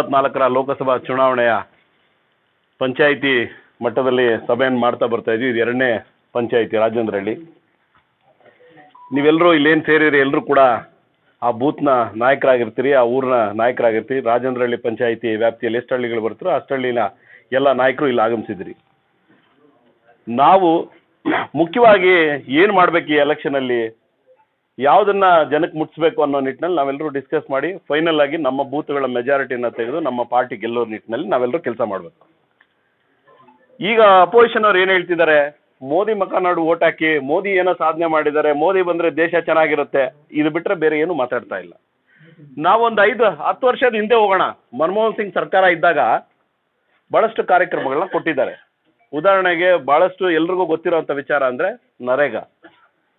ಇಪ್ಪತ್ನಾಲ್ಕರ ಲೋಕಸಭಾ ಚುನಾವಣೆಯ ಪಂಚಾಯಿತಿ ಮಟ್ಟದಲ್ಲಿ ಸಭೆಯನ್ನು ಮಾಡ್ತಾ ಬರ್ತಾ ಇದ್ವಿ ಇದು ಎರಡನೇ ಪಂಚಾಯಿತಿ ರಾಜೇಂದ್ರಹಳ್ಳಿ. ನೀವೆಲ್ಲರೂ ಇಲ್ಲೇನು ಸೇರಿರಿ ಎಲ್ಲರೂ ಕೂಡ ಆ ಬೂತ್ನ ನಾಯಕರಾಗಿರ್ತೀರಿ, ಆ ಊರಿನ ನಾಯಕರಾಗಿರ್ತೀರಿ. ರಾಜೇಂದ್ರಹಳ್ಳಿ ಪಂಚಾಯಿತಿ ವ್ಯಾಪ್ತಿಯಲ್ಲಿ ಎಷ್ಟು ಹಳ್ಳಿಗಳು ಬರ್ತಾರೋ ಅಷ್ಟು ಹಳ್ಳಿನ ಎಲ್ಲ ನಾಯಕರು ಇಲ್ಲಿ ಆಗಮಿಸಿದ್ರಿ. ನಾವು ಮುಖ್ಯವಾಗಿ ಏನು ಮಾಡಬೇಕು ಈ ಎಲೆಕ್ಷನಲ್ಲಿ ಯಾವುದನ್ನ ಜನಕ್ಕೆ ಮುಟ್ಸ್ಬೇಕು ಅನ್ನೋ ನಿಟ್ಟಿನಲ್ಲಿ ನಾವೆಲ್ಲರೂ ಡಿಸ್ಕಸ್ ಮಾಡಿ ಫೈನಲ್ ಆಗಿ ನಮ್ಮ ಬೂತ್ಗಳ ಮೆಜಾರಿಟಿನ ತೆಗೆದು ನಮ್ಮ ಪಾರ್ಟಿ ಗೆಲ್ಲೋ ನಿಟ್ಟಿನಲ್ಲಿ ನಾವೆಲ್ಲರೂ ಕೆಲಸ ಮಾಡಬೇಕು. ಈಗ ಅಪೋಸಿಷನ್ ಅವ್ರು ಏನು ಹೇಳ್ತಿದ್ದಾರೆ? ಮೋದಿ ಮಕನಾಡು ಓಟ್ ಹಾಕಿ, ಮೋದಿ ಏನೋ ಸಾಧನೆ ಮಾಡಿದ್ದಾರೆ, ಮೋದಿ ಬಂದ್ರೆ ದೇಶ ಚೆನ್ನಾಗಿರುತ್ತೆ, ಇದು ಬಿಟ್ಟರೆ ಬೇರೆ ಏನು ಮಾತಾಡ್ತಾ ಇಲ್ಲ. ನಾವೊಂದು ಐದು, ಹತ್ತು ವರ್ಷದ ಹಿಂದೆ ಹೋಗೋಣ. ಮನಮೋಹನ್ ಸಿಂಗ್ ಸರ್ಕಾರ ಇದ್ದಾಗ ಬಹಳಷ್ಟು ಕಾರ್ಯಕ್ರಮಗಳನ್ನ ಕೊಟ್ಟಿದ್ದಾರೆ. ಉದಾಹರಣೆಗೆ ಬಹಳಷ್ಟು ಎಲ್ರಿಗೂ ಗೊತ್ತಿರುವಂತ ವಿಚಾರ ಅಂದ್ರೆ ನರೇಗಾ.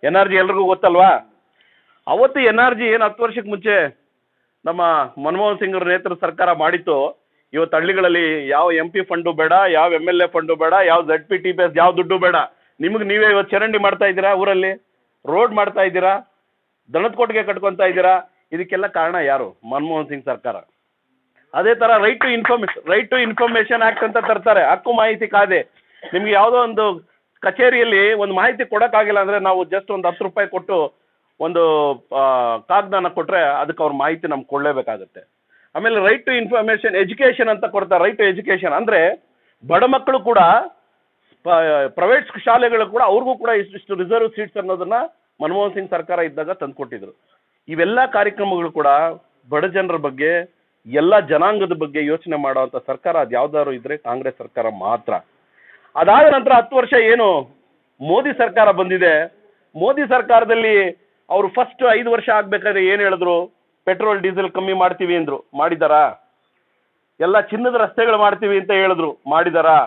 ಎನರ್ಜಿ ಎಲ್ರಿಗೂ ಗೊತ್ತಲ್ವಾ? ಅವತ್ತು ಎನ್ ಆರ್ ಜಿ ಏನು ಹತ್ತು ವರ್ಷಕ್ಕೆ ಮುಂಚೆ ನಮ್ಮ ಮನಮೋಹನ್ ಸಿಂಗ್ ನೇತೃತ್ವ ಸರ್ಕಾರ ಮಾಡಿತ್ತು, ಇವತ್ತು ಹಳ್ಳಿಗಳಲ್ಲಿ ಯಾವ ಎಂ ಪಿ ಫಂಡು ಬೇಡ, ಯಾವ ಎಂ ಎಲ್ ಎ ಫಂಡು ಬೇಡ, ಯಾವ Z P T P S ಯಾವ ದುಡ್ಡು ಬೇಡ, ನಿಮಗೆ ನೀವೇ ಇವತ್ತು ಚರಂಡಿ ಮಾಡ್ತಾ ಇದ್ದೀರಾ ಊರಲ್ಲಿ? ರೋಡ್ ಮಾಡ್ತಾ ಇದ್ದೀರಾ? ದನದ ಕೊಟ್ಟಿಗೆ ಕಟ್ಕೊತಾ ಇದ್ದೀರಾ? ಇದಕ್ಕೆಲ್ಲ ಕಾರಣ ಯಾರು? ಮನಮೋಹನ್ ಸಿಂಗ್ ಸರ್ಕಾರ. ಅದೇ ಥರ right to information right to information act ಅಂತ ತರ್ತಾರೆ. ಹಕ್ಕು ಮಾಹಿತಿ ಕಾದೆ ನಿಮ್ಗೆ ಯಾವುದೋ ಒಂದು ಕಚೇರಿಯಲ್ಲಿ ಒಂದು ಮಾಹಿತಿ ಕೊಡೋಕ್ಕಾಗಿಲ್ಲ ಅಂದರೆ ನಾವು ಜಸ್ಟ್ ಒಂದು ಹತ್ತು ರೂಪಾಯಿ ಕೊಟ್ಟು ಒಂದು ಕಾಗ್ದಾನ ಕೊಟ್ಟರೆ ಅದಕ್ಕೆ ಅವ್ರ ಮಾಹಿತಿ ನಮ್ಗೆ ಕೊಡಲೇಬೇಕಾಗುತ್ತೆ. ಆಮೇಲೆ ರೈಟ್ ಟು ಇನ್ಫಾರ್ಮೇಶನ್ ಎಜುಕೇಷನ್ ಅಂತ ಕೊಡ್ತಾರೆ ರೈಟ್ ಟು ಎಜುಕೇಷನ್ ಅಂದರೆ ಬಡ ಮಕ್ಕಳು ಕೂಡ ಪ್ರೈವೇಟ್ ಶಾಲೆಗಳು ಕೂಡ ಅವ್ರಿಗೂ ಕೂಡ ಇಷ್ಟಿಷ್ಟು ರಿಸರ್ವ್ ಸೀಟ್ಸ್ ಅನ್ನೋದನ್ನ ಮನಮೋಹನ್ ಸಿಂಗ್ ಸರ್ಕಾರ ಇದ್ದಾಗ ತಂದುಕೊಟ್ಟಿದ್ರು ಇವೆಲ್ಲ ಕಾರ್ಯಕ್ರಮಗಳು ಕೂಡ ಬಡ ಜನರ ಬಗ್ಗೆ, ಎಲ್ಲ ಜನಾಂಗದ ಬಗ್ಗೆ ಯೋಚನೆ ಮಾಡುವಂಥ ಸರ್ಕಾರ, ಅದು ಯಾವ್ದಾದ್ರು ಇದ್ರೆ ಕಾಂಗ್ರೆಸ್ ಸರ್ಕಾರ ಮಾತ್ರ. ಅದಾದ ನಂತರ ಹತ್ತು ವರ್ಷ ಏನು ಮೋದಿ ಸರ್ಕಾರ ಬಂದಿದೆ. ಮೋದಿ ಸರ್ಕಾರದಲ್ಲಿ ಅವರು ಫಸ್ಟ್ ಐದು ವರ್ಷ ಆಗ್ಬೇಕಾದ್ರೆ ಏನು ಹೇಳಿದ್ರು? ಪೆಟ್ರೋಲ್ ಡೀಸೆಲ್ ಕಮ್ಮಿ ಮಾಡ್ತೀವಿ ಅಂದ್ರು. ಮಾಡಿದಾರಾ? ಎಲ್ಲ ಚಿನ್ನದ ರಸ್ತೆಗಳು ಮಾಡ್ತೀವಿ ಅಂತ ಹೇಳಿದ್ರು. ಮಾಡಿದಾರಾ?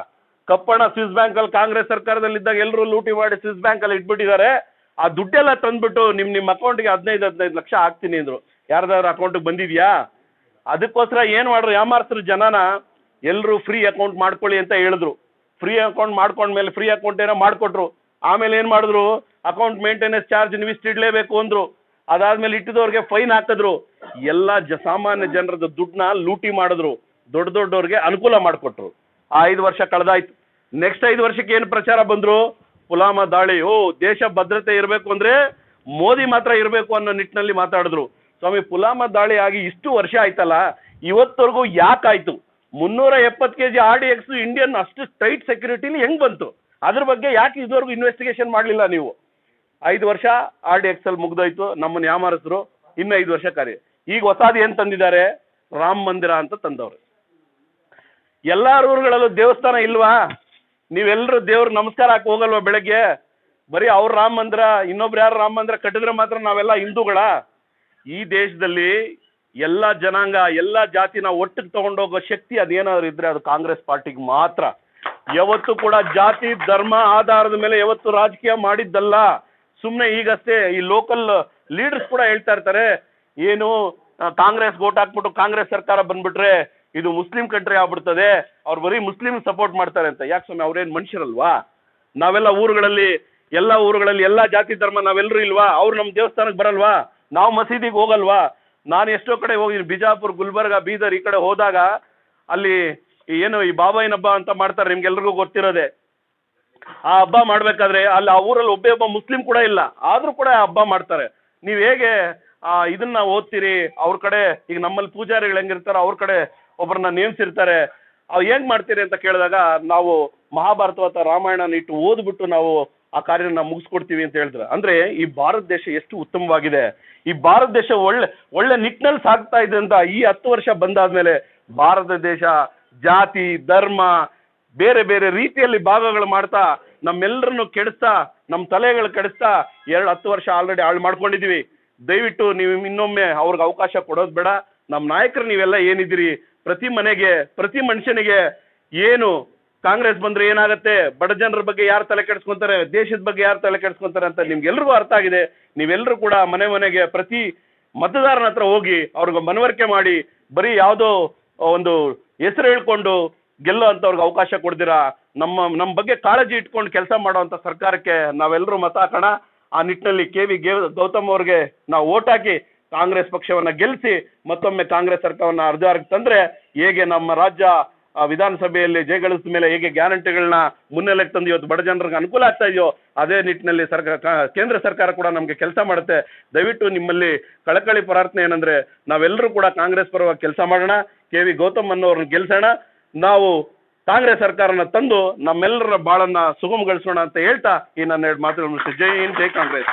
ಕಪ್ಪಣ ಸ್ವಿಸ್ ಬ್ಯಾಂಕ್ ಅಲ್ಲಿ ಕಾಂಗ್ರೆಸ್ ಸರ್ಕಾರದಲ್ಲಿ ಇದ್ದಾಗ ಎಲ್ಲರೂ ಲೂಟಿ ಮಾಡಿ ಸ್ವಿಸ್ ಬ್ಯಾಂಕ್ ಅಲ್ಲಿ ಇಟ್ಬಿಟ್ಟಿದ್ದಾರೆ. ಆ ದುಡ್ಡೆಲ್ಲ ತಂದ್ಬಿಟ್ಟು ನಿಮ್ ನಿಮ್ಮ ಅಕೌಂಟ್ಗೆ ಹದಿನೈದು ಹದಿನೈದು ಲಕ್ಷ ಹಾಕ್ತೀನಿ ಅಂದ್ರು. ಯಾರ್ದಾದ್ರು ಅಕೌಂಟ್ಗೆ ಬಂದಿದ್ಯಾ? ಅದಕ್ಕೋಸ್ಕರ ಏನು ಮಾಡ್ರು? ಯಾಮಾರ್ಸ್ರು ಜನನ ಎಲ್ಲರೂ ಫ್ರೀ ಅಕೌಂಟ್ ಮಾಡ್ಕೊಳ್ಳಿ ಅಂತ ಹೇಳಿದ್ರು. ಫ್ರೀ ಅಕೌಂಟ್ ಮಾಡ್ಕೊಂಡ್ಮೇಲೆ ಫ್ರೀ ಅಕೌಂಟ್ ಏನೋ ಮಾಡ್ಕೊಟ್ರು. ಆಮೇಲೆ ಏನು ಮಾಡಿದ್ರು? ಅಕೌಂಟ್ ಮೇಂಟೆನೆನ್ಸ್ ಚಾರ್ಜ್ ನೀವು ಇಷ್ಟು ಇಡಲೇಬೇಕು ಅಂದ್ರು. ಅದಾದ್ಮೇಲೆ ಇಟ್ಟಿದವ್ರಿಗೆ ಫೈನ್ ಹಾಕಿದ್ರು. ಎಲ್ಲ ಜ ಸಾಮಾನ್ಯ ಜನರದ ದುಡ್ಡನ್ನ ಲೂಟಿ ಮಾಡಿದ್ರು. ದೊಡ್ಡ ದೊಡ್ಡವ್ರಿಗೆ ಅನುಕೂಲ ಮಾಡಿಕೊಟ್ರು. ಆ ಐದು ವರ್ಷ ಕಳೆದಾಯ್ತು. ನೆಕ್ಸ್ಟ್ ಐದು ವರ್ಷಕ್ಕೆ ಏನು ಪ್ರಚಾರ ಬಂದ್ರು? ಪುಲಾಮ ದಾಳಿ. ಓ, ದೇಶ ಭದ್ರತೆ ಇರಬೇಕು ಅಂದ್ರೆ ಮೋದಿ ಮಾತ್ರ ಇರಬೇಕು ಅನ್ನೋ ನಿಟ್ಟಿನಲ್ಲಿ ಮಾತಾಡಿದ್ರು. ಸ್ವಾಮಿ, ಪುಲಾಮ ದಾಳಿ ಆಗಿ ಇಷ್ಟು ವರ್ಷ ಆಯ್ತಲ್ಲ? ಇವತ್ತವರೆಗೂ ಯಾಕಾಯ್ತು ಮುನ್ನೂರ ಎಪ್ಪತ್ತು K G R D X, Indian ಅಷ್ಟು ಟೈಟ್ ಸೆಕ್ಯೂರಿಟಿಲಿ ಹೆಂಗ್ ಬಂತು? ಅದ್ರ ಬಗ್ಗೆ ಯಾಕೆ ಇದುವರೆಗೂ ಇನ್ವೆಸ್ಟಿಗೇಷನ್ ಮಾಡಲಿಲ್ಲ ನೀವು? ಐದು ವರ್ಷ ಆರ್ ಡಿ ಎಕ್ಸ್ ಅಲ್ಲಿ ಮುಗ್ದೋಯ್ತು ನಮ್ಮನ್ನ ಯಾಮಾರಿಸಿದ್ರು ಇನ್ನು ಐದು ವರ್ಷ ಕಾರ್ಯ ಈಗ ಹೊಸಾದ್ ಏನು ತಂದಿದ್ದಾರೆ? ರಾಮ ಮಂದಿರ ಅಂತ ತಂದವ್ರು. ಎಲ್ಲ ಊರುಗಳಲ್ಲೂ ದೇವಸ್ಥಾನ ಇಲ್ವಾ? ನೀವೆಲ್ಲರೂ ದೇವ್ರ ನಮಸ್ಕಾರ ಹಾಕಿ ಹೋಗಲ್ವಾ ಬೆಳಗ್ಗೆ? ಬರೀ ಅವ್ರ ರಾಮ ಮಂದಿರ, ಇನ್ನೊಬ್ರು ಯಾರು ರಾಮ ಮಂದಿರ ಕಟ್ಟಿದ್ರೆ ಮಾತ್ರ ನಾವೆಲ್ಲ ಹಿಂದೂಗಳ? ಈ ದೇಶದಲ್ಲಿ ಎಲ್ಲ ಜನಾಂಗ, ಎಲ್ಲ ಜಾತಿನ ಒಟ್ಟಿಗೆ ತಗೊಂಡೋಗೋ ಶಕ್ತಿ ಅದೇನಾದ್ರು ಇದ್ರೆ ಅದು ಕಾಂಗ್ರೆಸ್ ಪಾರ್ಟಿಗೆ ಮಾತ್ರ. ಯಾವತ್ತು ಕೂಡ ಜಾತಿ, ಧರ್ಮ, ಆಧಾರದ ಮೇಲೆ ಯಾವತ್ತು ರಾಜಕೀಯ ಮಾಡಿದ್ದಲ್ಲ. ಸುಮ್ಮನೆ ಈಗಷ್ಟೇ ಈ ಲೋಕಲ್ ಲೀಡರ್ಸ್ ಕೂಡ ಹೇಳ್ತಾ ಇರ್ತಾರೆ, ಏನು ಕಾಂಗ್ರೆಸ್ ಓಟ್ ಹಾಕ್ಬಿಟ್ಟು ಕಾಂಗ್ರೆಸ್ ಸರ್ಕಾರ ಬಂದ್ಬಿಟ್ರೆ ಇದು ಮುಸ್ಲಿಂ ಕಂಟ್ರಿ ಆಗ್ಬಿಡ್ತದೆ, ಅವ್ರು ಬರೀ ಮುಸ್ಲಿಂ ಸಪೋರ್ಟ್ ಮಾಡ್ತಾರೆ ಅಂತ. ಯಾಕೆ ಸ್ವಾಮಿ, ಅವ್ರೇನು ಮನುಷ್ಯರಲ್ವಾ? ನಾವೆಲ್ಲ ಊರುಗಳಲ್ಲಿ, ಎಲ್ಲ ಊರುಗಳಲ್ಲಿ ಎಲ್ಲ ಜಾತಿ ಧರ್ಮ ನಾವೆಲ್ಲರೂ ಇಲ್ವಾ? ಅವ್ರು ನಮ್ಮ ದೇವಸ್ಥಾನಕ್ಕೆ ಬರಲ್ವಾ? ನಾವು ಮಸೀದಿಗೆ ಹೋಗಲ್ವಾ? ನಾನು ಎಷ್ಟೋ ಕಡೆ ಹೋಗಿದ್ದೀನಿ, ಬಿಜಾಪುರ್, ಗುಲ್ಬರ್ಗ, ಬೀದರ್ ಈ ಕಡೆ ಹೋದಾಗ, ಅಲ್ಲಿ ಏನು ಈ ಬಾಬಾಯಿನ ಹಬ್ಬ ಅಂತ ಮಾಡ್ತಾರೆ, ನಿಮ್ಗೆಲ್ರಿಗೂ ಗೊತ್ತಿರೋದೆ. ಆ ಹಬ್ಬ ಮಾಡ್ಬೇಕಾದ್ರೆ ಅಲ್ಲಿ ಆ ಊರಲ್ಲಿ ಒಬ್ಬೇ ಒಬ್ಬ ಮುಸ್ಲಿಂ ಕೂಡ ಇಲ್ಲ. ಆದ್ರೂ ಕೂಡ ಆ ಹಬ್ಬ ಮಾಡ್ತಾರೆ. ನೀವು ಹೇಗೆ, ಆ, ಇದನ್ನ ಓದ್ತೀರಿ? ಅವ್ರ ಕಡೆ ಈಗ ನಮ್ಮಲ್ಲಿ ಪೂಜಾರಿಗಳು ಹೆಂಗಿರ್ತಾರೋ ಅವ್ರ ಕಡೆ ಒಬ್ಬರನ್ನ ನೇಮಿಸಿರ್ತಾರೆ. ಅವ್ ಹೆಂಗ್ ಮಾಡ್ತೀರಿ ಅಂತ ಕೇಳಿದಾಗ ನಾವು ಮಹಾಭಾರತ ಅಥವಾ ರಾಮಾಯಣನ ಇಟ್ಟು ಓದ್ಬಿಟ್ಟು ನಾವು ಆ ಕಾರ್ಯನ ಮುಗಿಸ್ಕೊಡ್ತೀವಿ ಅಂತ ಹೇಳಿದ್ರೆ ಅಂದ್ರೆ ಈ ಭಾರತ ದೇಶ ಎಷ್ಟು ಉತ್ತಮವಾಗಿದೆ. ಈ ಭಾರತ ದೇಶ ಒಳ್ಳೆ ಒಳ್ಳೆ ನಿಟ್ಟಿನಲ್ಲಿ ಸಾಗ್ತಾ ಇದೆ ಅಂತ ಈ ಹತ್ತು ವರ್ಷ ಬಂದಾದ್ಮೇಲೆ ಭಾರತ ದೇಶ ಜಾತಿ, ಧರ್ಮ ಬೇರೆ ಬೇರೆ ರೀತಿಯಲ್ಲಿ ಭಾಗಗಳು ಮಾಡ್ತಾ ನಮ್ಮೆಲ್ಲರನ್ನು ಕೆಡಿಸ್ತಾ ನಮ್ಮ ತಲೆಗಳು ಕೆಡಿಸ್ತಾ ಎರಡು ಹತ್ತು ವರ್ಷ ಆಲ್ರೆಡಿ ಹಾಳು ಮಾಡ್ಕೊಂಡಿದ್ದೀವಿ ದಯವಿಟ್ಟು ನೀವು ಇನ್ನೊಮ್ಮೆ ಅವ್ರಿಗೆ ಅವಕಾಶ ಕೊಡೋದು ಬೇಡ. ನಮ್ಮ ನಾಯಕರು ನೀವೆಲ್ಲ ಏನಿದ್ದೀರಿ? ಪ್ರತಿ ಮನೆಗೆ, ಪ್ರತಿ ಮನುಷ್ಯನಿಗೆ ಏನು ಕಾಂಗ್ರೆಸ್ ಬಂದ್ರೆ ಏನಾಗುತ್ತೆ? ಬಡ ಜನರ ಬಗ್ಗೆ ಯಾರು ತಲೆ ಕೆಡಿಸ್ಕೊಂತಾರೆ? ದೇಶದ ಬಗ್ಗೆ ಯಾರು ತಲೆ ಕೆಡಿಸ್ಕೊಂತಾರೆ ಅಂತ ನಿಮ್ಗೆಲ್ರಿಗೂ ಅರ್ಥ ಆಗಿದೆ. ನೀವೆಲ್ಲರೂ ಕೂಡ ಮನೆ ಮನೆಗೆ ಪ್ರತಿ ಮತದಾರನ ಹತ್ರ ಹೋಗಿ ಅವ್ರಿಗೆ ಮನವರಿಕೆ ಮಾಡಿ, ಬರೀ ಯಾವುದೋ ಒಂದು ಹೆಸರು ಹೇಳ್ಕೊಂಡು ಗೆಲ್ಲೋ ಅಂಥವ್ರಿಗೆ ಅವಕಾಶ ಕೊಡ್ದಿರಾ? ನಮ್ಮ ನಮ್ಮ ಬಗ್ಗೆ ಕಾಳಜಿ ಇಟ್ಕೊಂಡು ಕೆಲಸ ಮಾಡೋವಂಥ ಸರ್ಕಾರಕ್ಕೆ ನಾವೆಲ್ಲರೂ ಮತ ಹಾಕೋಣ. ಆ ನಿಟ್ಟಿನಲ್ಲಿ ಕೆ ವಿ ಗೌತಮ್ ಅವ್ರಿಗೆ ನಾವು ಓಟ್ ಹಾಕಿ ಕಾಂಗ್ರೆಸ್ ಪಕ್ಷವನ್ನ ಗೆಲ್ಲಿಸಿ ಮತ್ತೊಮ್ಮೆ ಕಾಂಗ್ರೆಸ್ ಸರ್ಕಾರವನ್ನ ಅರ್ಧಾರಕ್ಕೆ ತಂದ್ರೆ ಹೇಗೆ ನಮ್ಮ ರಾಜ್ಯ ವಿಧಾನಸಭೆಯಲ್ಲಿ ಜಯಗಳಿಸಿದ ಮೇಲೆ ಹೇಗೆ ಗ್ಯಾರಂಟಿಗಳನ್ನ ಮುನ್ನೆಲೆಗೆ ತಂದು ಇವತ್ತು ಬಡ ಜನರಿಗೆ ಅನುಕೂಲ ಆಗ್ತಾ ಇದೆಯೋ, ಅದೇ ನಿಟ್ಟಿನಲ್ಲಿ ಸರ್ಕಾರ ಕೇಂದ್ರ ಸರ್ಕಾರ ಕೂಡ ನಮಗೆ ಕೆಲಸ ಮಾಡುತ್ತೆ. ದಯವಿಟ್ಟು ನಿಮ್ಮಲ್ಲಿ ಕಳಕಳಿ ಪ್ರಾರ್ಥನೆ ಏನಂದ್ರೆ ನಾವೆಲ್ಲರೂ ಕೂಡ ಕಾಂಗ್ರೆಸ್ ಪರವಾಗಿ ಕೆಲಸ ಮಾಡೋಣ. ಕೆ ವಿ ಗೌತಮ್ ಅನ್ನೋರನ್ನ ಗೆಲ್ಸೋಣ. ನಾವು ಕಾಂಗ್ರೆಸ್ ಸರ್ಕಾರನ ತಂದು ನಮ್ಮೆಲ್ಲರ ಬಾಳನ್ನ ಸುಗಮಗೊಳಿಸೋಣ ಅಂತ ಹೇಳ್ತಾ ಈ ನನ್ನ ಎರಡು ಮಾತುಗಳನ್ನು ಮುಗಿಸ್ತೀನಿ. ಜೈ ಹಿಂದ್, ಜೈ ಕಾಂಗ್ರೆಸ್